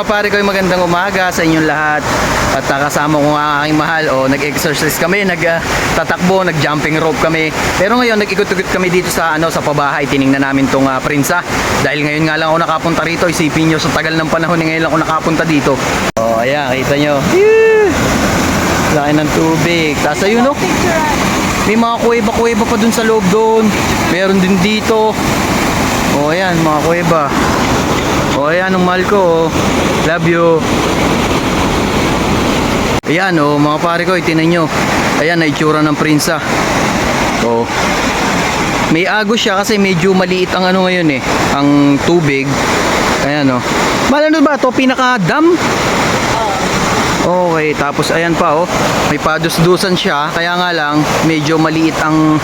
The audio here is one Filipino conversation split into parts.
mga pare ko, magandang umaga sa inyong lahat. At uh, kasama ko ang aking mahal. O, nag-exercise kami, nag-tatakbo, nag-jumping rope kami. Pero ngayon, nag-ikot-ikot kami dito sa ano sa pabahay. Tiningnan namin tong uh, prinsa. Dahil ngayon nga lang ako nakapunta rito. Isipin nyo, sa tagal ng panahon, eh, ngayon lang ako nakapunta dito. O, ayan, kita nyo. Laki ng tubig. Tapos ayun, no? May mga kuweba-kuweba pa dun sa loob doon. Meron din dito. O, ayan, mga kuweba. O, ayan, ang mahal ko. oh. Love you. Ayan, o, mga pare ko, itinan nyo. Ayan, na itsura ng prinsa. O. May agos siya kasi medyo maliit ang ano ngayon eh. Ang tubig. Ayan, o. Malano ba to Pinaka-dam? Okay, tapos ayan pa oh. May padus-dusan siya, kaya nga lang medyo maliit ang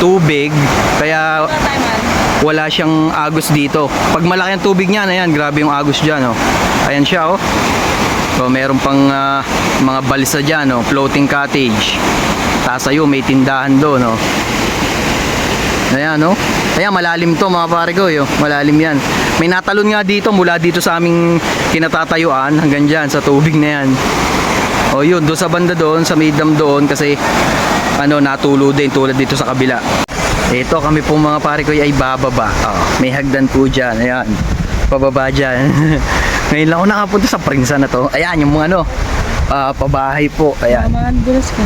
tubig, kaya wala siyang agos dito. Pag malaki ang tubig niyan, ayan, grabe yung agos diyan oh. Ayan siya oh. So meron pang ah, mga balsa diyan oh, floating cottage. Tapos ayun, may tindahan doon oh. Ayan, no? Ayan, malalim to mga pare ko, yo. Malalim yan. May natalon nga dito, mula dito sa aming kinatatayuan, hanggang dyan, sa tubig na yan. O yun, doon sa banda doon, sa may dam doon, kasi ano, natulo din tulad dito sa kabila. Ito, kami po mga pare ko ay bababa. Oh, may hagdan po dyan, ayan. Pababa dyan. Ngayon lang ako nakapunta sa prinsa na to. Ayan, yung mga ano, ah, pabahay po. Ayan.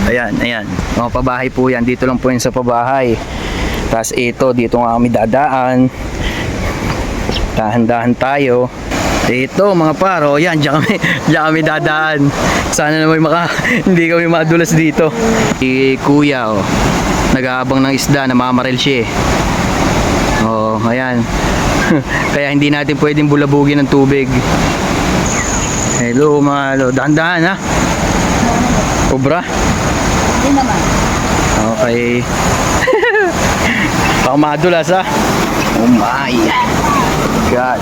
Ayan, ayan. Mga pabahay po yan. Dito lang po yan sa pabahay. Tapos ito, dito nga kami dadaan. Dahan-dahan tayo. Ito mga paro, yan, diyan kami, diyan kami dadaan. Sana naman maka, hindi kami madulas dito. Si kuya, oh, nag-aabang ng isda, namamaril siya eh. Oh, ayan. Kaya hindi natin pwedeng bulabugin ng tubig. Hello mga lo, dahan-dahan ha. Obra. Hindi naman. Okay. Baka madulas ha. Oh my God.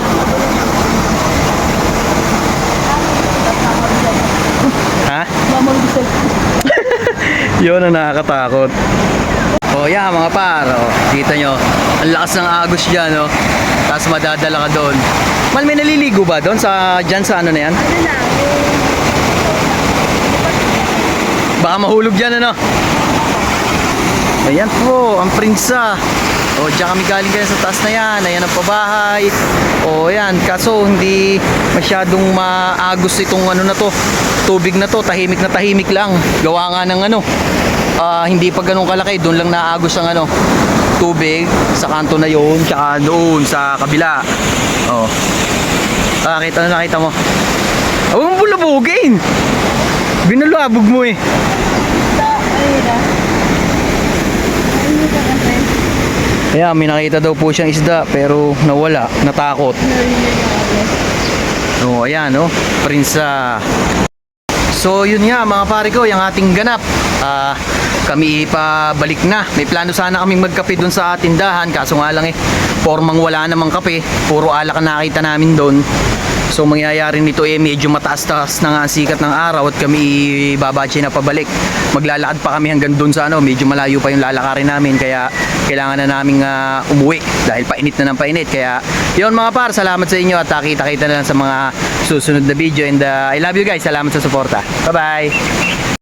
Ha? Yun ang nakakatakot. O yan mga paro, kita nyo, ang lakas ng agos dyan, no? Tapos madadala ka doon. Mal, may naliligo ba doon sa, dyan sa ano na yan? Ano lang, Baka mahulog dyan, ano? Ayan po, ang prinsa. O, diyan kami galing kaya sa taas na yan. Ayan ang pabahay. O, ayan. Kaso, hindi masyadong maagos itong ano na to. Tubig na to. Tahimik na tahimik lang. Gawa nga ng ano. Ah, hindi pa ganun kalaki. Doon lang naagos ang ano. Tubig. Sa kanto na yun. Tsaka doon sa kabila. O. Ah, na nakita mo. Huwag mong bulabugin. Binulabog mo eh. Kaya may nakita daw po siyang isda pero nawala, natakot. So ayan no, prinsa. So yun nga mga pare ko, yung ating ganap. Ah, kami pabalik na. May plano sana kaming magkape doon sa tindahan kaso nga lang eh, formang wala namang kape. Puro alak ang nakita namin doon. So mangyayari nito eh medyo mataas-taas na nga ang sikat ng araw at kami babatche na pabalik. Maglalakad pa kami hanggang doon sa ano, medyo malayo pa yung lalakarin namin kaya kailangan na naming ah, umuwi dahil painit na ng painit. Kaya yun mga par, salamat sa inyo at kita-kita na lang sa mga susunod na video and ah, I love you guys. Salamat sa suporta. Bye-bye.